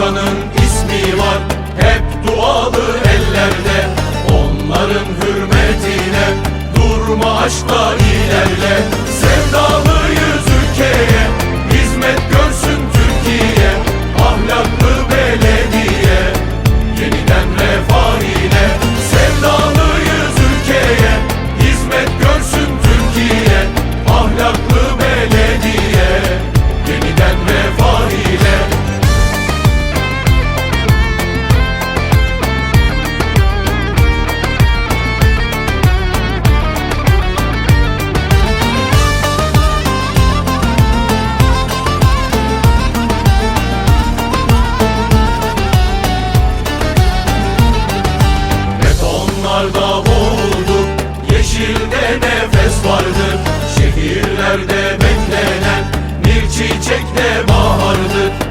Hakan'ın ismi var. Hep dualı ellerde. Onların hürmetine Durma aşklar Dağlarda boğulduk Yeşilde nefes vardı Şehirlerde beklenen Bir çiçekte bahardı